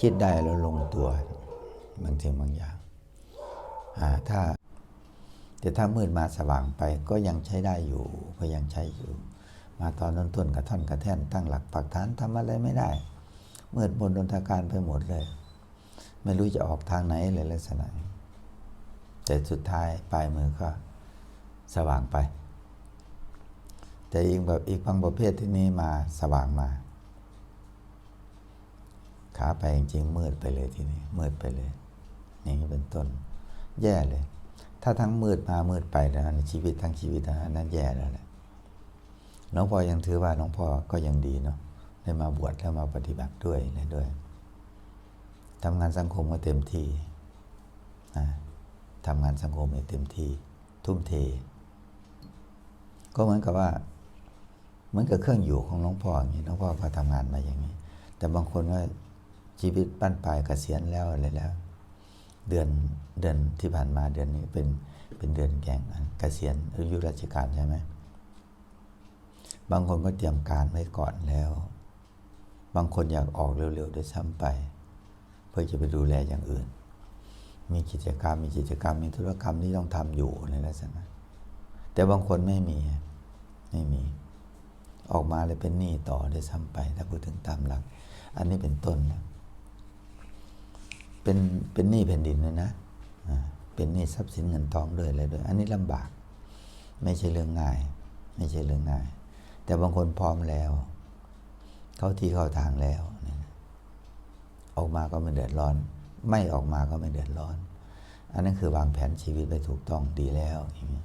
คิดได้แล้วลงตัวบางสิ่งบางอย่างถ้าแต่ถ้ามืดมาสว่างไปก็ยังใช้ได้อยู่ก็ยังใช้อยู่ มาตอนต้นๆกระท่อนกระแท่นตั้งหลักปักฐานทำอะไรไม่ได้มืดมนดนทาการไปหมดเลย ไม่รู้จะออกทางไหนเลยลักษณะแต่สุดท้ายปลายมือก็สว่างไป แต่อีกแบบอีกบางประเภทที่นี้มาสว่างมา ขาไปจริงๆมืดไปเลยทีนี้มืดไปเลย อย่างนี้เป็นต้น แย่เลย ถ้าทั้งมืดมามืดไปแล้วในชีวิตทั้งชีวิตนะนั้นแย่แล้วแหละหลวงพ่อยังถือว่าหลวงพ่อก็ยังดีเนาะได้มาบวชแล้วมาปฏิบัติด้วยอะไรด้วยทำงานสังคมก็เต็มที่ทำงานสังคมให้เต็มที่ ทุ่มเท ก็เหมือนกับว่าเหมือนกับเครื่องอยู่ของหลวงพ่ออย่างนี้หลวงพ่อก็ทำงานมาอย่างนี้ แต่บางคนก็ ชีวิตปั้นปลายเกษียณแล้วอะไรแล้ว เดือนเดือนที่ผ่านมาเดือนนี้เป็นเป็นเดือนแก่งเกษียณอายุราชการใช่ไหมบางคนก็เตรียมการไว้ก่อนแล้ว บางคนอยากออกเร็วๆด้วยซ้ำไป เพื่อจะไปดูแลอย่างอื่น มีกิจกรรมมีกิจกรรมมีธุรกรรมที่ต้องทำอยู่ในลักษณะแต่บางคนไม่มีไม่มี ออกมาเลยเป็นหนี้ต่อด้วยซ้ำไป ถ้าพูดถึงตามหลัก อันนี้เป็นต้นนะ เป็นเป็นหนี้แผ่นดินเลยนะเป็นหนี้ทรัพย์สินเงินทองด้วยอะไรด้วย อันนี้ลำบาก ไม่ใช่เรื่องง่าย ไม่ใช่เรื่องง่าย แต่บางคนพร้อมแล้ว เข้าที่เข้าทางแล้ว ออกมาก็ไม่เดือดร้อน ไม่ออกมาก็ไม่เดือดร้อน อันนั้นคือวางแผนชีวิตไปถูกต้องดีแล้วอย่างนี้